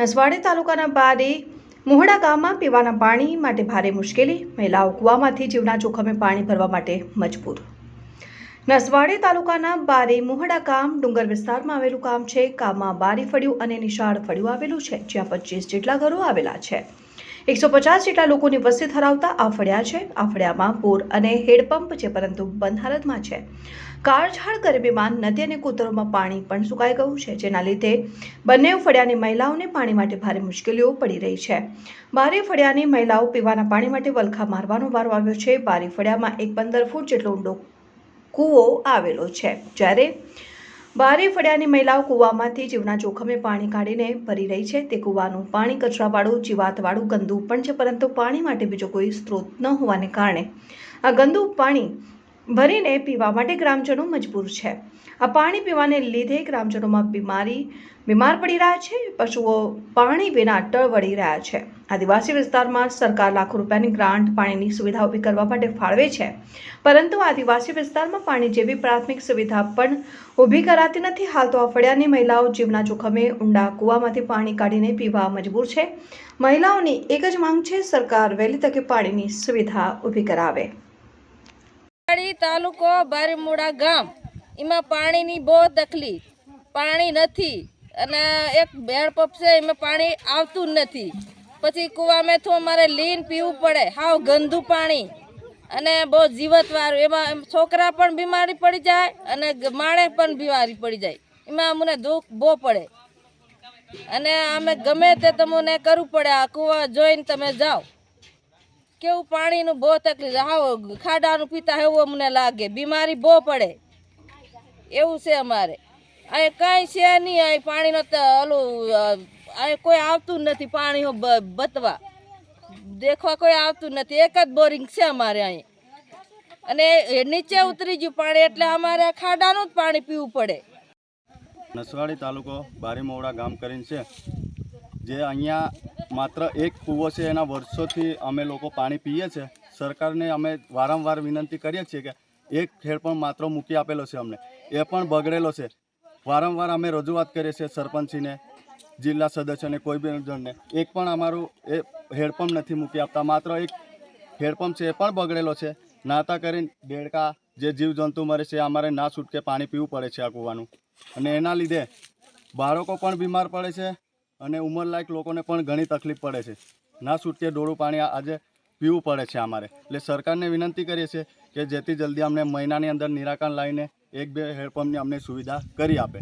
નસવાડી તાલુકાના બારી મોહડા ગામમાં પીવાના પાણી માટે ભારે મુશ્કેલી. મહિલાઓ કૂવામાંથી જીવના જોખમે પાણી ભરવા માટે મજબૂર. નસવાડી તાલુકાના બારી મોહડા ગામ, ડુંગર વિસ્તારમાં આવેલું ગામ છે. ગામમાં બારી ફળિયું અને નિશાળ ફળિયું આવેલું છે. જ્યાં પચીસ જેટલા ઘરો આવેલા છે. એકસો પચાસ જેટલા લોકોની વસ્તી ધરાવતા આ છે. આ પૂર અને હેડપંપ છે, પરંતુ બંધ હાલતમાં છે. કાળઝાળ ગરમીમાં નદી અને કૂતરોમાં પાણી પણ સુકાઈ ગયું છે, જેના લીધે બંને ફળિયાની મહિલાઓને પાણી માટે ભારે મુશ્કેલીઓ પડી રહી છે. બારી ફળિયાની મહિલાઓ પીવાના પાણી માટે વલખા મારવાનો વારો આવ્યો છે. બારી ફળિયામાં એક પંદર ફૂટ જેટલો ઊંડો કૂવો આવેલો છે. જ્યારે બારી ફળિયાની મહિલાઓ કૂવામાંથી જીવના જોખમે પાણી કાઢીને ભરી રહી છે. તે કૂવાનું પાણી કચરાવાળું, જીવાતવાળું ગંદુ પણ છે, પરંતુ પાણી માટે બીજો કોઈ સ્ત્રોત ન હોવાને કારણે આ ગંદુ પાણી ભરીને પીવા માટે ગ્રામજનો મજબૂર છે. આ પાણી પીવાને લીધે ગ્રામજનોમાં બીમારી, બીમાર પડી રહ્યા છે, પશુઓ પાણી વિના ટળવળી રહ્યા છે. આદિવાસી વિસ્તારમાં સરકાર લાખો રૂપિયાની ગ્રાન્ટ પાણીની સુવિધા ઊભી કરવા માટે ફાળવે છે. પરંતુ આદિવાસી વિસ્તારમાં પાણી જેવી પ્રાથમિક સુવિધા પણ ઊભી કરાતી નથી. હાલ તો આ ફળિયાની મહિલાઓ જીવના જોખમે ઊંડા કૂવામાંથી પાણી કાઢીને પીવા મજબૂર છે. મહિલાઓની એક જ માંગ છે, સરકાર વહેલી તકે પાણીની સુવિધા ઊભી કરાવે. તાલુકો બારીમુડા ગામ. એમાં પાણીની બહુ તકલીફ. પાણી નથી. અને એક હેડપંપ છે, એમાં પાણી આવતું જ નથી. પછી કૂવામાં તો અમારે લીન પીવું પડે. હાવ ગંદુ પાણી. અને બહુ જીવતવાળું. એમાં છોકરા પણ બીમારી પડી જાય અને માણસ પણ બીમારી પડી જાય. એમાં અમને દુઃખ બહુ પડે. અને અમે ગમે તે તમને કરવું પડે. આ કૂવા જોઈને તમે જાઓ. કેવું પાણીનું બહુ તકલીફ હાવ ખાડાનું પીતા એવું અમને લાગે. બીમારી બહુ પડે. એવું છે અમારે. અહીં કાંઈ છે નહીં. અહીં પાણીનો તો ઓલું અહીં કોઈ આવતું નથી પાણી બતવા. દેખવા કોઈ આવતું નથી. એક જ બોરિંગ છે અમારે અહીં. અને નીચે ઉતરી ગયું પાણી, એટલે અમારે ખાડાનું જ પાણી પીવું પડે. નસવાડી તાલુકો બારીમોવડા ગામ કરીને છે. જે અહીંયા માત્ર એક કૂવો છે, એના વર્ષોથી અમે લોકો પાણી પીએ છીએ સરકારને અમે વારંવાર વિનંતી કરીએ છીએ કે એક ખેડ પણ માત્ર મૂકી આપેલો છે અમને. એ પણ બગડેલો છે. વારંવાર અમે રજૂઆત કરીએ છીએ સરપંચીને, જિલ્લા સદસ્યને, કોઈ બી જણને. એક પણ અમારું એ હેડપંપ નથી મૂકી આપતા. માત્ર એક હેડપંપ છે, એ પણ બગડેલો છે. નાતા કરીને દેડકા જે જીવજંતુ મરે છે અમારે ના છૂટકે પાણી પીવું પડે છે આ કૂવાનું. અને એના લીધે બાળકો પણ બીમાર પડે છે. અને ઉંમરલાયક લોકોને પણ ઘણી તકલીફ પડે છે. ના છૂટકે ડોળું પાણી આજે પીવું પડે છે અમારે. એટલે સરકારને વિનંતી કરીએ છીએ કે જેથી જલ્દી અમને મહિનાની અંદર નિરાકરણ લાવીને એક બે હેડપંપની અમને સુવિધા કરી આપે.